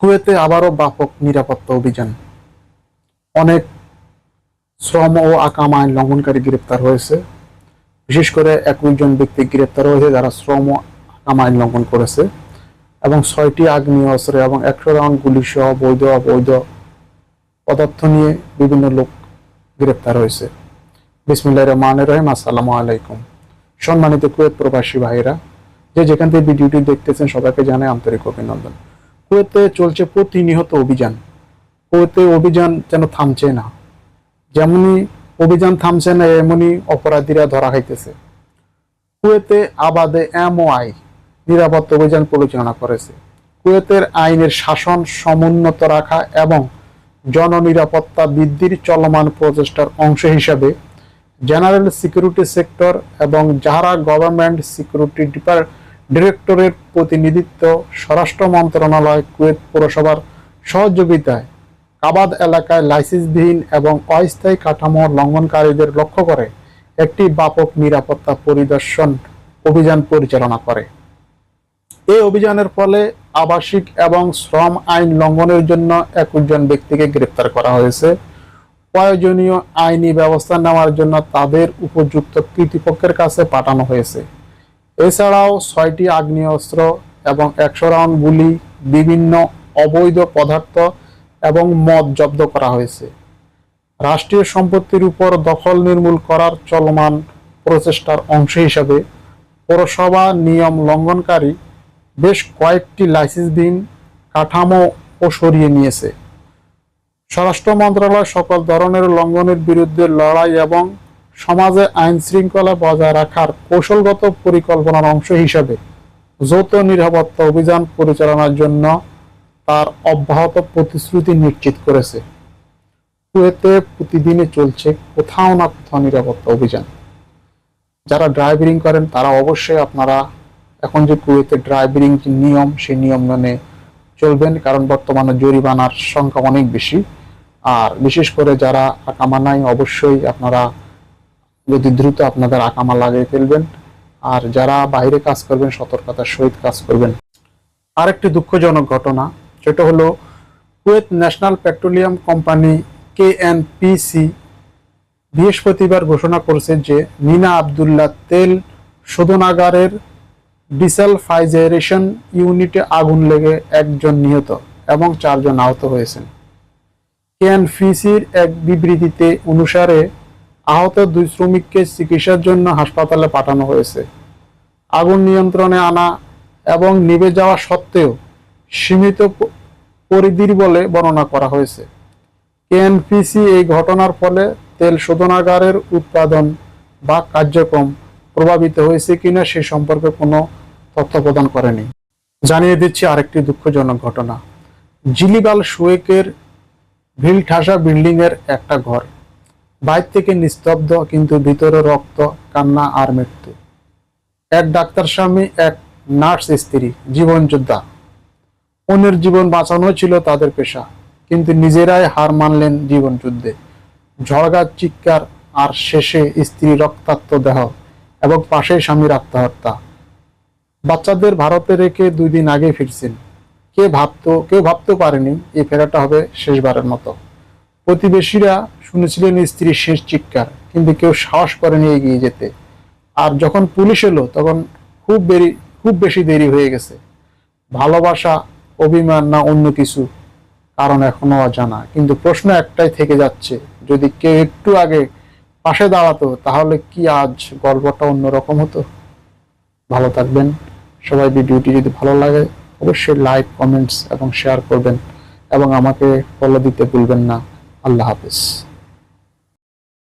কুয়েতে আবারও ব্যাপক নিরাপত্তা অভিযান। অনেক শ্রম ও আকাম আইন লঙ্ঘনকারী গ্রেপ্তার হয়েছে। বিশেষ করে একুশজন ব্যক্তি গ্রেপ্তার হয়েছে যারা শ্রম ও আকাম আইন লঙ্ঘন করেছে এবং ছয়টি আগ্নেয় অস্ত্র এবং একশো রাউন্ড গুলি সহ বৈধ অবৈধ পদার্থ নিয়ে বিভিন্ন লোক গ্রেপ্তার হয়েছে। বিসমিল্লাহ রহমানের রহিম, আসসালামু আলাইকুম। সম্মানিত কুয়েত প্রবাসী ভাইরা যে যেখান থেকে ভিডিওটি দেখতেছেন সবাইকে জানাই আন্তরিক অভিনন্দন। কুয়েতে চলছে প্রতিনিহত অভিযান। কুয়েতে অভিযান যেন থামছে না। যেমনই অভিযান থামছে না, এমনই অপরাধীরা ধরা খাইতেছে। কুয়েতে আবাদে এমওআই, নিরাপত্তা অভিযান পরিচালনা করেছে। কুয়েতের আইনের শাসন সমুন্নত রাখা এবং জননিরাপত্তা বৃদ্ধির চলমান প্রচেষ্টার অংশ হিসাবে জেনারেল সিকিউরিটি সেক্টর এবং যাহারা গভর্নমেন্ট সিকিউরিটি ডিরেক্টরের প্রতিনিধিত্ব স্বরাষ্ট্র মন্ত্রণালয়, কুয়েত পৌরসভার সহযোগিতায় কাবাদ এলাকায় লাইসেন্সবিহীন এবং অস্থায়ী কাঠামো লঙ্ঘনকারীদের লক্ষ্য করে একটি ব্যাপক নিরাপত্তা পরিদর্শন অভিযান পরিচালনা করে। এই অভিযানের ফলে আবাসিক এবং শ্রম আইন লঙ্ঘনের জন্য একুশ জন ব্যক্তিকে গ্রেপ্তার করা হয়েছে। প্রয়োজনীয় আইনি ব্যবস্থা নেওয়ার জন্য তাদের উপযুক্ত কর্তৃপক্ষের কাছে পাঠানো হয়েছে। এছাড়াও ছয়টি আগ্নেয়াস্ত্র এবং একশো রাউন্ড গুলি, বিভিন্ন অবৈধ পদার্থ এবং মদ জব্দ করা হয়েছে। রাষ্ট্রীয় সম্পত্তির উপর দখল নির্মূল করার চলমান প্রচেষ্টার অংশ হিসাবে পৌরসভা নিয়ম লঙ্ঘনকারী বেশ কয়েকটি লাইসেন্সবিহীন কাঠামো ও সরিয়ে নিয়েছে। স্বরাষ্ট্র মন্ত্রণালয় সকল ধরনের লঙ্ঘনের বিরুদ্ধে লড়াই এবং সমাজে আইন শৃঙ্খলা বজায় রাখার কৌশলগত পরিকল্পনার অংশ হিসাবে যৌথ নিরাপত্তা অভিযান পরিচালনার জন্য তার অব্যাহত প্রতিশ্রুতি নিশ্চিত করেছে। কুয়েতে প্রতিদিনে চলছে কোথাও না কোথাও নিরাপত্তা অভিযান। যারা ড্রাইভিং করেন তারা অবশ্যই আপনারা এখন যে কুয়েতে ড্রাইভিং যে নিয়ম, সেই নিয়ম মেনে চলবেন, কারণ বর্তমানে জরিমানার সংখ্যা অনেক বেশি। আর বিশেষ করে যারা আকামা নাই অবশ্যই আপনারা যদি দ্রুত আপনাদের আকামা লাগিয়ে ফেলবেন। আর যারা বাইরে কাজ করবেন, সতর্কতার সহিত কাজ করবেন। আরেকটি দুঃখজনক ঘটনা, সেটা হলো Kuwait national petroleum company KNPC বৃহস্পতিবার ঘোষণা করেছে যে মিনা আবদুল্লাহ তেল শোধনাগারের ডিসালফাইজারেশন ইউনিটে আগুন লেগে একজন নিহত এবং চারজন আহত হয়েছেন। কে এন কেএনফিসির এক বিবৃতিতে অনুসারে আহত দুই শ্রমিককে চিকিৎসার জন্য হাসপাতালে পাঠানো হয়েছে। আগুন নিয়ন্ত্রণে আনা এবং নিভে যাওয়া সত্ত্বেও সীমিত পরিধির বলে বর্ণনা করা হয়েছে। কেএনপিসি এই ঘটনার ফলে তেল শোধনাগারের উৎপাদন বা কার্যক্রম প্রভাবিত হয়েছে কিনা সে সম্পর্কে কোনো তথ্য প্রদান করেনি। জানিয়ে দিচ্ছি আরেকটি দুঃখজনক ঘটনা। জিলিবাল শুয়েকের ভিল ঠাসা বিল্ডিং এর একটা ঘর। বাইর থেকে নিস্তব্ধ, কিন্তু ভিতরে রক্ত, কান্না আর মৃত্যু। এক ডাক্তার স্বামী, এক নার্স স্ত্রী, জীবন যোদ্ধা। অন্যের জীবন বাঁচানো ছিল তাদের পেশা, কিন্তু নিজেরাই হার মানলেন জীবন যুদ্ধে। ঝড়গার চিৎকার, আর শেষে স্ত্রী রক্তাক্ত দেহ এবং পাশে স্বামীর আত্মহত্যা। বাচ্চাদের ভারতে রেখে দুই দিন আগে ফিরছেন। কে ভাবতো, কেউ ভাবতে পারেনি, এই ফেরাটা হবে শেষবারের মতো। প্রতিবেশীরা শুনেছিলেন স্ত্রীর শেষ চিৎকার, কিন্তু কেউ সাহস করেনি এগিয়ে যেতে। আর যখন পুলিশ এলো, তখন খুব বেরি, খুব বেশি দেরি হয়ে গেছে। ভালোবাসা, অভিমান না অন্য কিছু, কারণ এখনও অজানা। কিন্তু প্রশ্ন একটাই থেকে যাচ্ছে, যদি কেউ একটু আগে পাশে দাঁড়াতো, তাহলে কি আজ গল্পটা অন্যরকম হতো? ভালো থাকবেন। সবাই ভিডিওটি যদি ভালো লাগে, অবশ্যই লাইক, কমেন্টস এবং শেয়ার করবেন। এবং আমাকে ফলো দিতে ভুলবেন না। আল্লাহ হাফিজ।